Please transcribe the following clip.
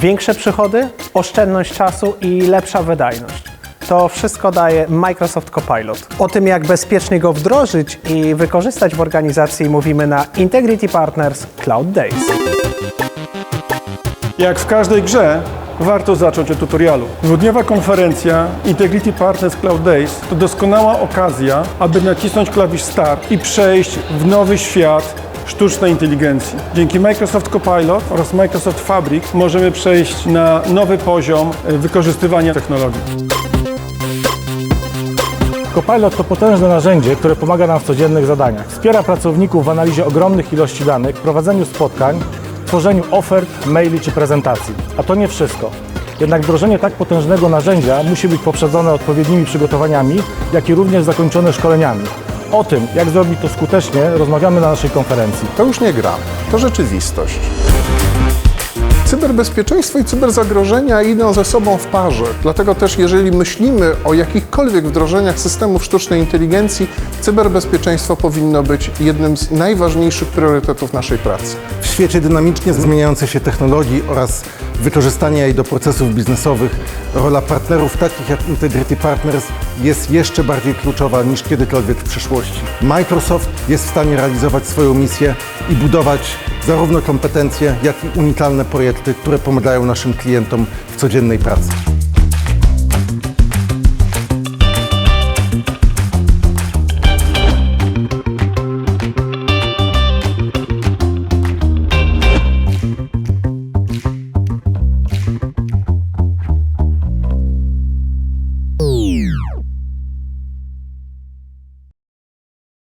Większe przychody, oszczędność czasu i lepsza wydajność. To wszystko daje Microsoft Copilot. O tym, jak bezpiecznie go wdrożyć i wykorzystać w organizacji, mówimy na Integrity Partners Cloud Days. Jak w każdej grze, warto zacząć od tutorialu. Dwudniowa konferencja Integrity Partners Cloud Days to doskonała okazja, aby nacisnąć klawisz Start i przejść w nowy świat sztucznej inteligencji. Dzięki Microsoft Copilot oraz Microsoft Fabric możemy przejść na nowy poziom e, wykorzystywania technologii. Copilot to potężne narzędzie, które pomaga nam w codziennych zadaniach. Wspiera pracowników w analizie ogromnych ilości danych, prowadzeniu spotkań, tworzeniu ofert, maili czy prezentacji. A to nie wszystko. Jednak wdrożenie tak potężnego narzędzia musi być poprzedzone odpowiednimi przygotowaniami, jak i również zakończone szkoleniami. O tym, jak zrobić to skutecznie, rozmawiamy na naszej konferencji. To już nie gra, to rzeczywistość. Cyberbezpieczeństwo i cyberzagrożenia idą ze sobą w parze. Dlatego też, jeżeli myślimy o jakichkolwiek wdrożeniach systemów sztucznej inteligencji, cyberbezpieczeństwo powinno być jednym z najważniejszych priorytetów naszej pracy. W świecie dynamicznie zmieniającej się technologii oraz wykorzystania jej do procesów biznesowych, rola partnerów takich jak Integrity Partners jest jeszcze bardziej kluczowa niż kiedykolwiek w przyszłości. Microsoft jest w stanie realizować swoją misję i budować zarówno kompetencje, jak i unikalne projekty, które pomagają naszym klientom w codziennej pracy.